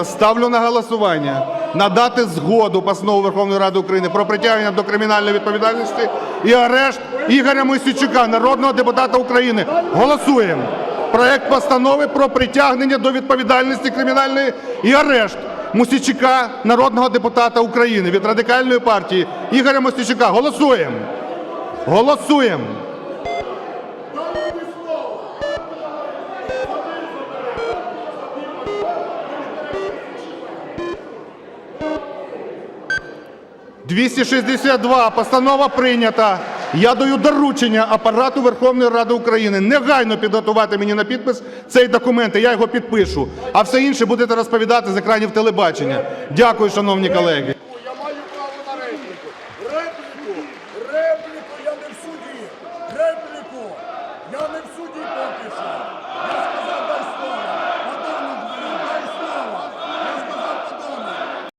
прийнято. Ставлю на голосування надати згоду постанову Верховної Ради України про притягнення до кримінальної відповідальності і арешт Ігоря Мосійчука, народного депутата України. Голосуємо. Проект постанови про притягнення до відповідальності кримінальної і арешт Мосійчука, народного депутата України від радикальної партії Ігоря Мосійчука. Голосуємо. Голосуємо. «262. Постанова прийнята. Я даю доручення апарату Верховної Ради України негайно підготувати мені на підпис цей документ, і я його підпишу. А все інше будете розповідати з екранів телебачення. Дякую, шановні колеги. Я маю право на репліку. Репліку! Репліку! Я не